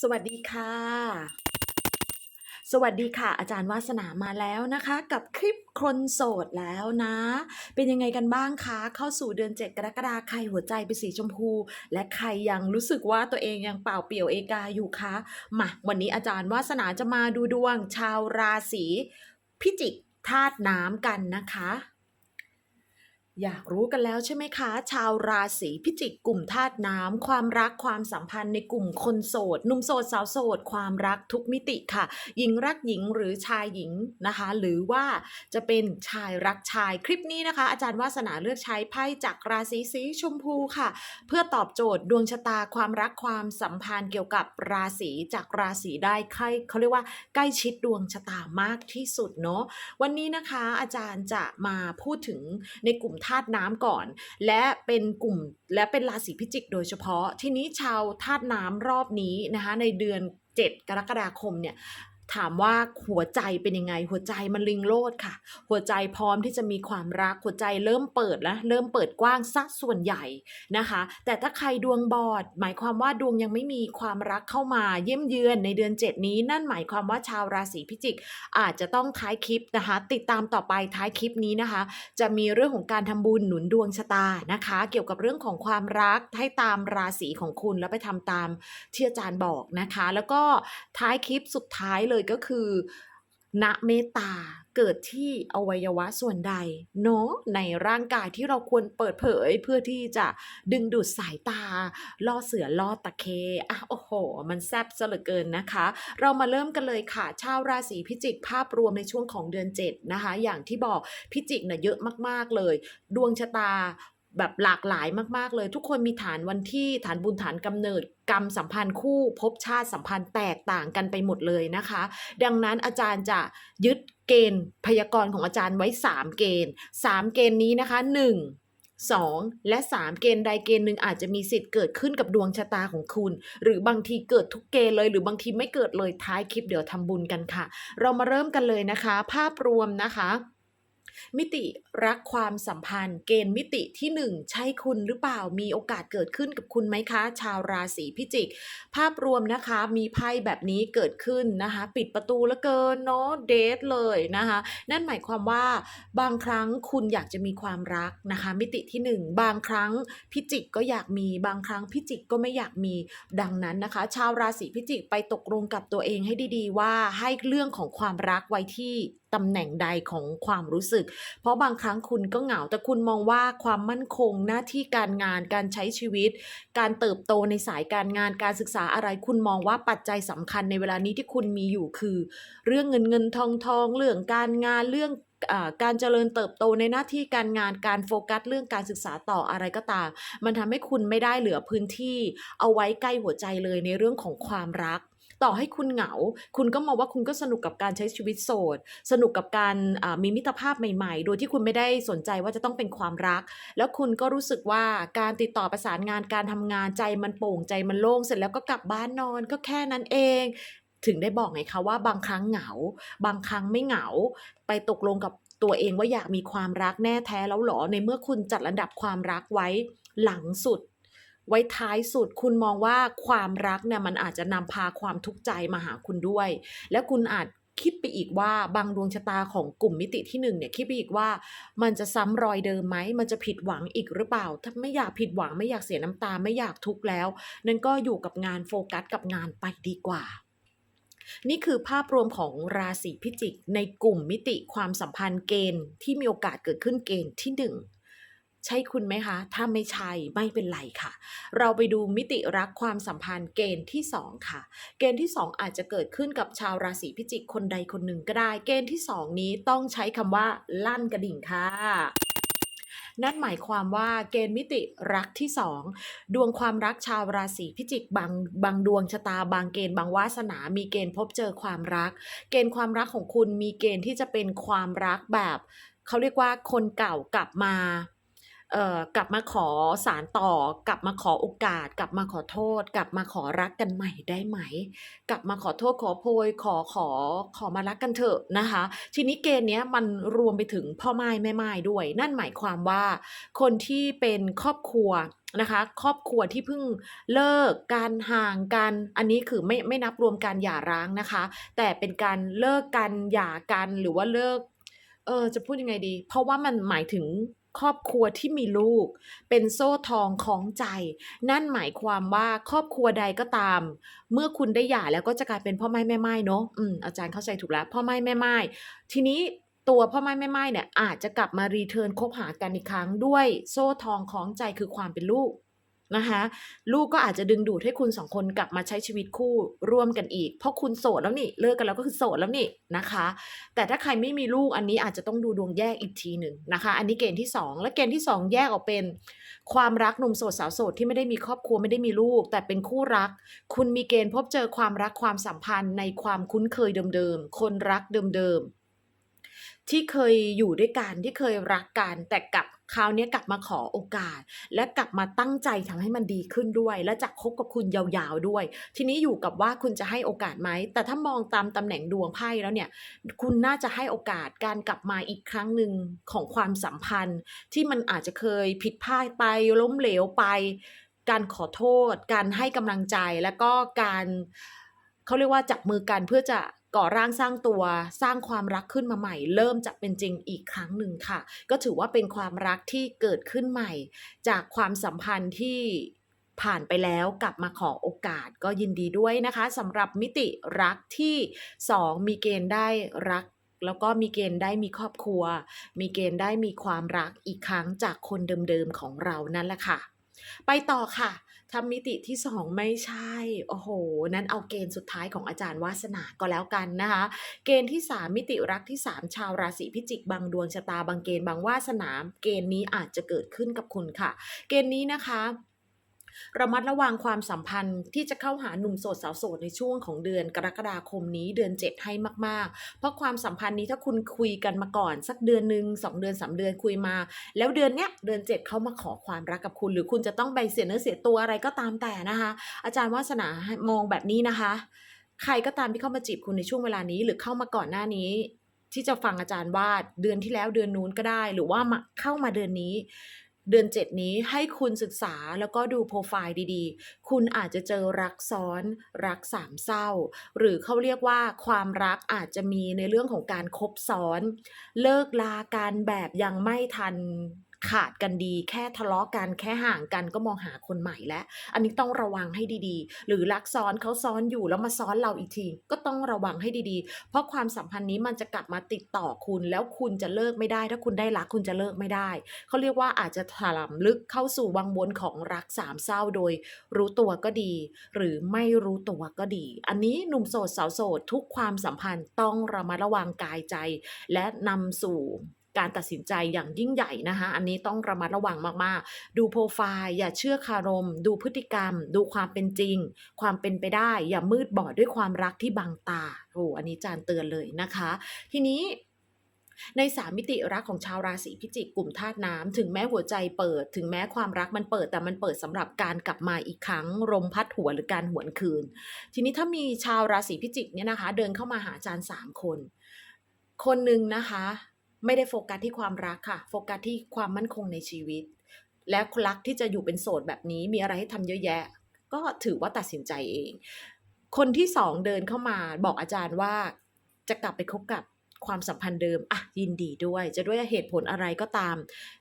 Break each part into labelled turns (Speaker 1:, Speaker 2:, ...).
Speaker 1: สวัสดีค่ะ สวัสดีค่ะ อาจารย์วาสนามาแล้วนะคะ กับคลิปคนโสดแล้วนะ เป็นยังไงกันบ้างคะ เข้าสู่เดือน7กรกฎาคมใครหัวใจเป็นสีชมพู และใครยังรู้สึกว่าตัวเองยังเปล่าเปลี่ยวเอกาอยู่คะมาวันนี้อาจารย์วาสนาจะมาดูดวงชาวราศีพิจิกธาตุน้ำกันนะคะ อยากรู้กันแล้วใช่ไหมคะ ชาวราศีพิจิกกลุ่มธาตุน้ำ ความรักความสัมพันธ์ในกลุ่มคนโสดหนุ่มโสดสาวโสด ความรักทุกมิติค่ะ หญิงรักหญิงหรือชายหญิงนะคะ หรือว่าจะเป็นชายรักชายคลิปนี้นะคะ อาจารย์วาสนาเลือกใช้ไพ่จากราศีสีชมพูค่ะ เพื่อตอบโจทย์ดวงชะตาความรักความสัมพันธ์เกี่ยวกับราศีจากราศีได้ใครเขาเรียกว่าใกล้ชิดดวงชะตามากที่สุดเนาะวันนี้นะคะ อาจารย์จะมาพูดถึงในกลุ่มธาตุน้ำก่อน และเป็นกลุ่มและเป็นราศีพิจิกโดยเฉพาะ ทีนี้ชาวธาตุน้ำรอบนี้นะคะในเดือน 7 กรกฎาคมเนี่ย ถามว่าหัวใจเป็นยังไง หัวใจมันลิงโลดค่ะ หัวใจพร้อมที่จะมีความรักหัวใจเริ่มเปิดแล้วเริ่มเปิดกว้างสักส่วนใหญ่นะคะ แต่ถ้าใครดวงบอด หมายความว่าดวงยังไม่มีความรักเข้ามาเยี่ยมเยือนในเดือน 7 นี้ นั่นหมายความว่าชาวราศีพิจิก อาจจะต้องท้ายคลิปนะคะ ติดตามต่อไปท้ายคลิปนี้นะคะ จะมีเรื่องของการทำบุญหนุนดวงชะตานะคะ เกี่ยวกับเรื่องของความรักให้ตามราศีของคุณแล้วไปทำตามที่อาจารย์บอกนะคะ แล้วก็ท้ายคลิปสุดท้ายเลยก็คือณเมตตาเกิดที่อวัยวะส่วนใดเนาะในร่างกายที่เราควรเปิดเผยเพื่อที่จะดึงดูดสายตา ล่อเสือล่อตะเคอะโอ้โห มันแซ่บซะเหลือเกินนะคะ เรามาเริ่มกันเลยค่ะ ชาวราศีพิจิกภาพรวมในช่วงของเดือน 7 นะคะ อย่างที่บอกพิจิกเนี่ยเยอะมากๆเลย ดวงชะตา แบบหลากหลายมาก ๆ เลย ทุกคนมีฐานวันที่ฐานบุญฐานกำเนิดกรรมสัมพันธ์คู่ภพชาติสัมพันธ์แตกต่างกันไปหมดเลยนะคะ ดังนั้นอาจารย์จะยึดเกณฑ์พยากรณ์ของอาจารย์ไว้ 3 เกณฑ์ 3 เกณฑ์นี้นะคะ 1 2 และ 3 เกณฑ์ใดเกณฑ์หนึ่งอาจจะมีสิทธิ์เกิดขึ้นกับดวงชะตาของคุณ หรือบางทีเกิดทุกเกณฑ์เลย หรือบางทีไม่เกิดเลยท้ายคลิปเดี๋ยวทำบุญกันค่ะ เรามาเริ่มกันเลยนะคะ ภาพรวมนะคะ มิติรักความสัมพันธ์ เกณฑ์มิติที่ 1 ใช่คุณหรือเปล่ามีโอกาสเกิดขึ้นกับคุณไหมคะ ชาวราศีพิจิก ภาพรวมนะคะมีไพ่แบบนี้เกิดขึ้นนะคะ ปิดประตูแล้วเกินเนาะเดทเลยนะคะ นั่นหมายความว่าบางครั้งคุณอยากจะมีความรักนะคะ มิติที่ 1 บางครั้งพิจิกก็อยากมีบางครั้งพิจิกก็ไม่อยากมีดังนั้นนะคะ ชาวราศีพิจิกไปตกลงกับตัวเองให้ดีๆ ว่าให้เรื่องของความรักไว้ที่ ตำแหน่งใดของความรู้สึก เพราะบางครั้งคุณก็เหงา แต่คุณมองว่าความมั่นคงหน้าที่การงานการใช้ชีวิต การเติบโตในสายการงานการศึกษาอะไร คุณมองว่าปัจจัยสำคัญในเวลานี้ที่คุณมีอยู่คือ เรื่องเงินเงินทองทองเรื่องการงานเรื่องการเจริญเติบโตในหน้าที่การงานการโฟกัสเรื่องการศึกษาต่ออะไรก็ตาม มันทำให้คุณไม่ได้เหลือพื้นที่เอาไว้ใกล้หัวใจเลยในเรื่องของความรัก ต่อให้คุณเหงา คุณก็มองว่าคุณก็สนุกกับการใช้ชีวิตโสด สนุกกับการมีมิตรภาพใหม่ๆ โดยที่คุณไม่ได้สนใจว่าจะต้องเป็นความรัก แล้วคุณก็รู้สึกว่าการติดต่อประสานงานการทำงานใจมันโป่งใจมันโล่งเสร็จแล้วก็กลับบ้านนอนก็แค่นั้นเองถึงได้บอกไงคะว่าบางครั้งเหงา บางครั้งไม่เหงา ไปตกลงกับตัวเองว่าอยากมีความรักแน่แท้แล้วหรอในเมื่อคุณจัดระดับความรักไว้หลังสุด ไว้ท้ายสุดคุณมองว่าความรักเนี่ยมันอาจจะนำพาความทุกข์ใจมาหาคุณด้วย และคุณอาจคิดไปอีกว่าบางดวงชะตาของกลุ่มมิติที่หนึ่งเนี่ยคิดไปอีกว่ามันจะซ้ำรอยเดิมไหมมันจะผิดหวังอีกหรือเปล่า ถ้าไม่อยากผิดหวังไม่อยากเสียน้ำตาไม่อยากทุกข์แล้ว นั่นก็อยู่กับงานโฟกัสกับงานไปดีกว่า นี่คือภาพรวมของราศีพิจิกในกลุ่มมิติความสัมพันธ์เกณฑ์ที่มีโอกาสเกิดขึ้นเกณฑ์ที่หนึ่ง ใช่คุณไหมคะ ถ้าไม่ใช่ไม่เป็นไรค่ะ เราไปดูมิติรักความสัมพันธ์เกณฑ์ที่ 2 ค่ะ เกณฑ์ที่ 2 อาจจะเกิดขึ้นกับชาวราศีพิจิกคนใดคนหนึ่งก็ได้ เกณฑ์ที่ 2 นี้ต้องใช้คำว่าลั่นกระดิ่งค่ะนั่นหมายความว่าเกณฑ์มิติรักที่ 2 ดวงความรักชาวราศีพิจิกบางบางดวงชะตา บางเกณฑ์บางวาสนา มีเกณฑ์พบเจอความรัก เกณฑ์ความรักของคุณมีเกณฑ์ที่จะเป็นความรักแบบ เขาเรียกว่าคนเก่ากลับมา เอ่อกลับมาขอสารต่อกลับมาขอโอกาส กลับมาขอโทษ กลับมาขอรักกันใหม่ได้ไหม กลับมาขอโทษขอโพยขอขอขอมารักกันเถอะนะคะ ทีนี้เกณฑ์เนี้ยมันรวมไปถึงพ่อไม้แม่ไม้ด้วย นั่นหมายความว่าคนที่เป็นครอบครัวนะคะครอบครัวที่เพิ่งเลิกการห่างกัน อันนี้คือไม่ไม่นับรวมการหย่าร้างนะคะ แต่เป็นการเลิกกันหย่ากันหรือว่าเลิกเออจะพูดยังไงดี เพราะว่ามันหมายถึง ครอบครัวที่มีลูก เป็นโซ่ทองของใจ นั่นหมายความว่าครอบครัวใดก็ตาม เมื่อคุณได้หย่าแล้วก็จะกลายเป็นพ่อไม้แม่ไม้เนาะอืมอาจารย์เข้าใจถูกแล้ว พ่อไม้แม่ไม้ทีนี้ตัวพ่อไม้แม่ไม้เนี่ยอาจจะกลับมารีเทิร์นคบหากันอีกครั้งด้วยโซ่ทองของใจคือความเป็นลูก นะคะลูกก็อาจจะดึงดูดให้คุณสองคนกลับมาใช้ชีวิตคู่ร่วมกันอีก เพราะคุณโสดแล้วนี่เลิกกันแล้วก็คือโสดแล้วนี่นะคะ แต่ถ้าใครไม่มีลูกอันนี้อาจจะต้องดูดวงแยกอีกทีหนึ่งนะคะ อันนี้เกณฑ์ที่ 2 และเกณฑ์ที่ 2 แยกออกเป็น ความรักหนุ่มโสดสาวโสดที่ไม่ได้มีครอบครัวไม่ได้มีลูก แต่เป็นคู่รัก คุณมีเกณฑ์พบเจอความรักความสัมพันธ์ในความคุ้นเคยเดิมๆคนรักเดิมๆ ที่เคยอยู่ด้วยกันที่เคยรักกัน แต่กลับคราวนี้กลับมาขอโอกาส และกลับมาตั้งใจทำให้มันดีขึ้นด้วย และจะคบกับคุณยาวๆด้วย ทีนี้อยู่กับว่าคุณจะให้โอกาสไหม แต่ถ้ามองตามตำแหน่งดวงไพ่แล้วเนี่ย คุณน่าจะให้โอกาสการกลับมาอีกครั้งหนึ่งของความสัมพันธ์ ที่มันอาจจะเคยผิดพลาดไปล้มเหลวไป การขอโทษ การให้กำลังใจแล้วก็การเขาเรียกว่าจับมือกันเพื่อจะ ก่อร่างสร้างตัวสร้างความรักขึ้นมาใหม่ เริ่มจะเป็นจริงอีกครั้งหนึ่งค่ะ ก็ถือว่าเป็นความรักที่เกิดขึ้นใหม่ จากความสัมพันธ์ที่ผ่านไปแล้วกลับมาขอโอกาสก็ยินดีด้วยนะคะสำหรับมิติรักที่ 2 มีเกณฑ์ได้รักแล้วก็มีเกณฑ์ได้มีครอบครัว มีเกณฑ์ได้มีความรักอีกครั้งจากคนเดิมๆของเรานั่นแหละค่ะ ไปต่อค่ะ ทำมิติที่สองไม่ใช่ โอ้โห นั้นเอาเกณฑ์สุดท้ายของอาจารย์วาสนาก็แล้วกันนะคะ เกณฑ์ที่3มิติรักที่3ชาวราศีพิจิกบางดวงชะตาบางเกณฑ์บางวาสนา เกณฑ์นี้อาจจะเกิดขึ้นกับคุณค่ะ เกณฑ์นี้นะคะ ระมัดระวังความสัมพันธ์ที่จะเข้าหาหนุ่มโสดสาวโสดในช่วงของเดือนกรกฎาคมนี้เดือน 7 ให้มากๆ เพราะความสัมพันธ์นี้ถ้าคุณคุยกันมาก่อน สักเดือนหนึ่งสองเดือนสามเดือนคุยมา แล้วเดือนเนี้ยเดือน 7 เขามาขอความรักกับคุณ หรือคุณจะต้องไปเสียเนื้อเสียตัวอะไรก็ตามแต่นะคะ อาจารย์วาสนามองแบบนี้นะคะ ใครก็ตามที่เข้ามาจีบคุณในช่วงเวลานี้หรือเข้ามาก่อนหน้านี้ที่จะฟังอาจารย์ว่าเดือนที่แล้วเดือนนู้นก็ได้ หรือว่ามาเข้ามาเดือนนี้ เดือน 7 นี้ให้คุณศึกษาแล้วก็ดูโปรไฟล์ดีๆ คุณอาจจะเจอรักซ้อนรักสามเศร้า หรือเขาเรียกว่าความรักอาจจะมีในเรื่องของการคบซ้อน เลิกลาการแบบยังไม่ทัน ขาดกันดี แค่ทะเลาะกันแค่ห่างกันก็มองหาคนใหม่แล้ว อันนี้ต้องระวังให้ดีๆ หรือรักซ้อนเขาซ้อนอยู่แล้วมาซ้อนเราอีกที ก็ต้องระวังให้ดีๆ เพราะความสัมพันธ์นี้มันจะกลับมาติดต่อคุณ แล้วคุณจะเลิกไม่ได้ ถ้าคุณได้รักคุณจะเลิกไม่ได้ เขาเรียกว่าอาจจะถลำลึกเข้าสู่วังวนของรักสามเศร้าโดย รู้ตัวก็ดี หรือไม่รู้ตัวก็ดี อันนี้หนุ่มโสดสาวโสดทุกความสัมพันธ์ต้องระมัดระวังกายใจ และนำสู่ การตัดสินใจอย่างยิ่งใหญ่นะคะอันนี้ต้องระมัดระวังมากๆ ดูโปรไฟล์อย่าเชื่อคารม ดูพฤติกรรม ดูความเป็นจริง ความเป็นไปได้ อย่ามืดบอดด้วยความรักที่บังตาโอ้อันนี้จานเตือนเลยนะคะ ทีนี้ในสามมิติรักของชาวราศีพิจิกกลุ่มธาตุน้ำถึงแม้หัวใจเปิด ถึงแม้ความรักมันเปิด แต่มันเปิดสำหรับการกลับมาอีกครั้งลมพัดหัวหรือการหวนคืน ทีนี้ถ้ามีชาวราศีพิจิกเนี่ยนะคะ เดินเข้ามาหาอาจารย์สามคน คนหนึ่งนะคะ ไม่ได้โฟกัสที่ความรักค่ะ โฟกัสที่ความมั่นคงในชีวิต และรักที่จะอยู่เป็นโสดแบบนี้มีอะไรให้ทำเยอะแยะ ก็ถือว่าตัดสินใจเอง คนที่สองเดินเข้ามาบอกอาจารย์ว่าจะกลับไปคบกับความสัมพันธ์เดิมอะยินดีด้วย จะด้วยเหตุผลอะไรก็ตาม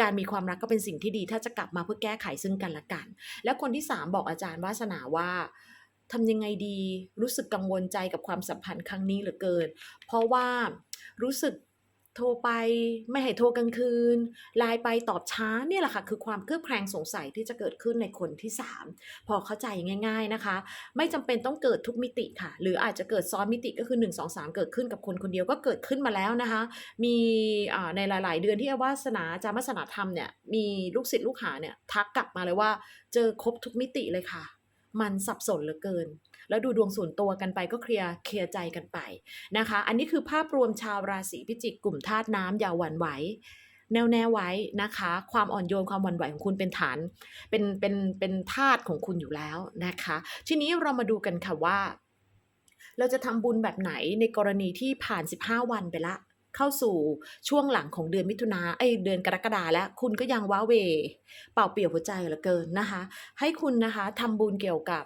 Speaker 1: การมีความรักก็เป็นสิ่งที่ดี ถ้าจะกลับมาเพื่อแก้ไขซึ่งกันและกัน แล้วคนที่สามบอกอาจารย์วาสนาว่าทำยังไงดีรู้สึกกังวลใจกับความสัมพันธ์ครั้งนี้เหลือเกิน เพราะว่ารู้สึก โทรไปไม่ให้โทรกลางคืนไลน์ไปตอบช้าเนี่ยแหละค่ะ คือความเครือบแคลงสงสัยที่จะเกิดขึ้นในคนที่ 3 พอเข้าใจง่าย ๆนะคะ ไม่จำเป็นต้องเกิดทุกมิติค่ะ หรืออาจจะเกิดซ้อนมิติก็คือ 1 2 3 เกิดขึ้นกับคนคนเดียวก็เกิดขึ้นมาแล้วนะคะ มีอ่าในหลาย ๆ เดือนที่อาวาสนาจารย์วาสนาธรรมเนี่ยมีลูกศิษย์ลูกหาเนี่ยทักกลับมาเลยว่า เจอครบทุกมิติเลยค่ะ มันสับสนเหลือเกิน แล้วดูดวงส่วนตัวกันไปก็เคลียร์เคลียร์ใจกันไปนะคะ อันนี้คือภาพรวมชาวราศีพิจิกกลุ่มธาตุน้ำอย่าหวั่นไหวแน่วแน่ไว้นะคะ ความอ่อนโยนความหวั่นไหวของคุณเป็นฐาน เป็นเป็นเป็นธาตุของคุณอยู่แล้วนะคะ ทีนี้เรามาดูกันค่ะว่า เราจะทำบุญแบบไหนในกรณีที่ผ่าน 15 วันไปละ เข้าสู่ช่วงหลังของเดือนมิถุนาเอ้เดือนกรกฎาแล้ว คุณก็ยังว้าเว เป่าเปี่ยวหัวใจเหลือเกินนะคะ ให้คุณนะคะทำบุญเกี่ยวกับ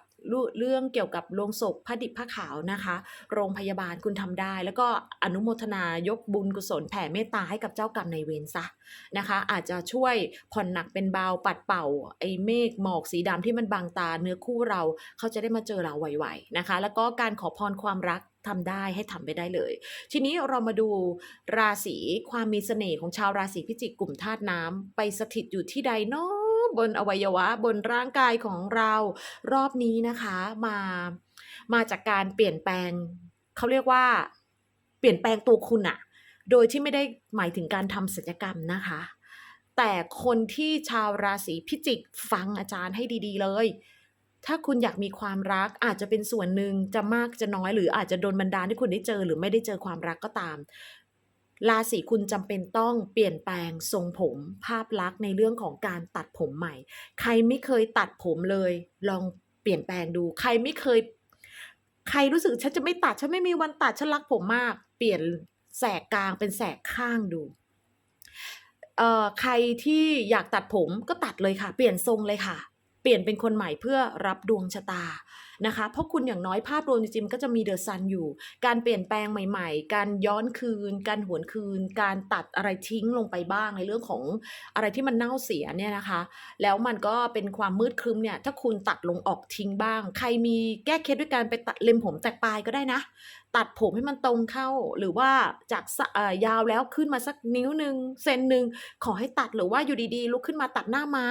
Speaker 1: เรื่องเกี่ยวกับโลงศพผ้าดิบผ้าขาวนะคะ โรงพยาบาลคุณทำได้ แล้วก็อนุโมทนายกบุญกุศลแผ่เมตตาให้กับเจ้ากรรมนายเวรซะนะคะ อาจจะช่วยผ่อนหนักเป็นเบาปัดเป่าไอ้เมฆหมอกสีดำที่มันบังตาเนื้อคู่เราเขาจะได้มาเจอเราไวๆนะคะ แล้วก็การขอพรความรัก ทำได้ให้ทำไปได้เลย ทีนี้เรามาดูราศีความมีเสน่ห์ของชาวราศีพิจิกกลุ่มธาตุน้ำไปสถิตอยู่ที่ใดเนาะบนอวัยวะบนร่างกายของเรารอบนี้นะคะมามาจากการเปลี่ยนแปลงเขาเรียกว่า เปลี่ยนแปลงตัวคุณอะโดยที่ไม่ได้หมายถึงการทำศัลยกรรมนะคะ แต่คนที่ชาวราศีพิจิกฟังอาจารย์ให้ดี ๆ เลย ถ้าคุณอยากมีความรักอาจจะเป็นส่วนหนึ่งจะมากจะน้อยหรืออาจจะโดนบันดาลให้คุณได้เจอ หรือไม่ได้เจอความรักก็ตาม ราศีคุณจำเป็นต้องเปลี่ยนแปลงทรงผมภาพลักษณ์ในเรื่องของการตัดผมใหม่ ใครไม่เคยตัดผมเลย ลองเปลี่ยนแปลงดู ใครไม่เคย ใครรู้สึกฉันจะไม่ตัดฉันไม่มีวันตัดฉันรักผมมาก เปลี่ยนแสกกลางเป็นแสกข้างดูเอ่อใครที่อยากตัดผมก็ตัดเลยค่ะ เปลี่ยนทรงเลยค่ะ เปลี่ยนเป็นคนใหม่เพื่อรับดวงชะตา นะคะ เพราะคุณอย่างน้อยภาพรวมจริงๆก็จะมีเดอะซันอยู่ การเปลี่ยนแปลงใหม่ๆ การย้อนคืน การหวนคืน การตัดอะไรทิ้งลงไปบ้างในเรื่องของอะไรที่มันเน่าเสียเนี่ยนะคะ แล้วมันก็เป็นความมืดครึมเนี่ยถ้าคุณตัดลงออกทิ้งบ้าง ใครมีแก้เคล็ดด้วยการไปตัดเล็มผมแตกปลายก็ได้นะ ตัดผมให้มันตรงเข้าหรือว่าจากยาวแล้วขึ้นมาสักนิ้วหนึ่งเซนหนึ่งขอให้ตัดหรือว่าอยู่ดีๆ ลุกขึ้นมาตัดหน้าม้า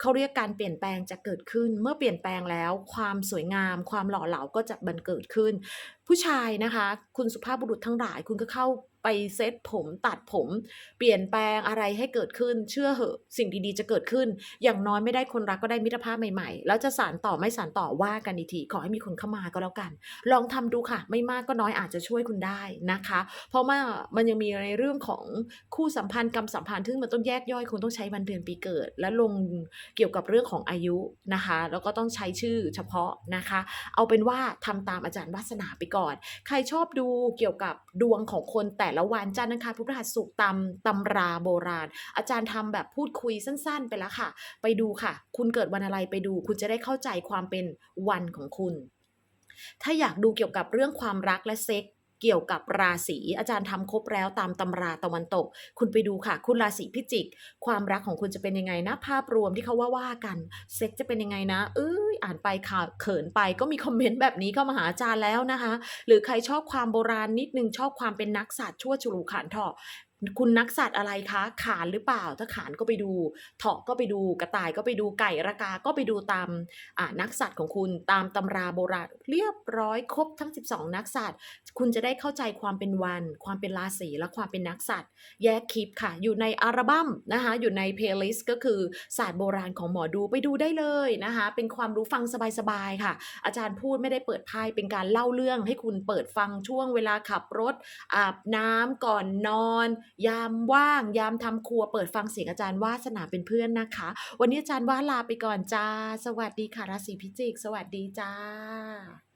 Speaker 1: เขาเรียกการเปลี่ยนแปลงจะเกิดขึ้นเมื่อเปลี่ยนแปลงแล้วความสวยงามความหล่อเหลาก็จะบันเกิดขึ้น ผู้ชายนะคะ คุณสุภาพบุรุษทั้งหลายคุณก็เข้า ไปเซ็ตผมตัดผม เปลี่ยนแปลงอะไรให้เกิดขึ้น เชื่อเหอะสิ่งดีๆจะเกิดขึ้น อย่างน้อยไม่ได้คนรักก็ได้มิตรภาพใหม่ๆ แล้วจะสานต่อไม่สานต่อว่ากันอีกทีขอให้มีคนเข้ามาก็แล้วกัน ลองทำดูค่ะ ไม่มากก็น้อยอาจจะช่วยคุณได้นะคะ เพราะว่ามันยังมีในเรื่องของคู่สัมพันธ์กรรมสัมพันธ์ซึ่งมันต้องแยกย่อยคุณต้องใช้วันเดือนปีเกิด และลงเกี่ยวกับเรื่องของอายุนะคะ แล้วก็ต้องใช้ชื่อเฉพาะนะคะ เอาเป็นว่าทำตามอาจารย์วาสนาไปก่อน ใครชอบดูเกี่ยวกับดวงของคนแต่และวันจันทร์อังคารพุธพฤหัสศุกร์ตามตำราโบราณ อาจารย์ทำแบบพูดคุยสั้น ๆ ไปแล้วค่ะ ไปดูค่ะ คุณเกิดวันอะไรไปดู คุณจะได้เข้าใจความเป็นวันของคุณ ถ้าอยากดูเกี่ยวกับเรื่องความรักและเซ็ก เกี่ยวกับราศีอาจารย์ทำครบแล้วตามตำราตะวันตก คุณไปดูค่ะ คุณราศีพิจิก ความรักของคุณจะเป็นยังไงนะ ภาพรวมที่เขาว่าว่ากัน เซ็กจะเป็นยังไงนะ เอ้ยอ่านไปข่าวเขินไปก็มีคอมเมนต์แบบนี้เข้ามาหาอาจารย์แล้วนะคะ หรือใครชอบความโบราณนิดนึงชอบความเป็นนักศาสตร์ชั่วฉลูขานเถาะ คุณนักสัตว์อะไรคะ ขานหรือเปล่า ถ้าขานก็ไปดูเถาะก็ไปดูกระต่ายก็ไปดูไก่ระกา ก็ไปดูตามอ่านักสัตว์ของคุณตามตำราโบราณเรียบร้อยครบทั้ง 12 นักสัตว์ คุณจะได้เข้าใจความเป็นวัน ความเป็นราศีและความเป็นนักสัตว์ แยกคลิปค่ะ อยู่ในอัลบั้มนะคะอยู่ในเพลย์ลิสต์ก็คือศาสตร์โบราณของหมอดูไปดูได้เลยนะคะเป็นความรู้ฟังสบายๆค่ะ อาจารย์พูดไม่ได้เปิดไพ่เป็นการเล่าเรื่องให้คุณเปิดฟังช่วงเวลาขับรถอาบน้ำก่อนนอนยามว่าง ยามทำครัวเปิดฟังเสียงอาจารย์วาสนาเป็นเพื่อนนะคะ วันนี้อาจารย์ว่าลาไปก่อนจ้า สวัสดีค่ะราศีพิจิก สวัสดีจ้า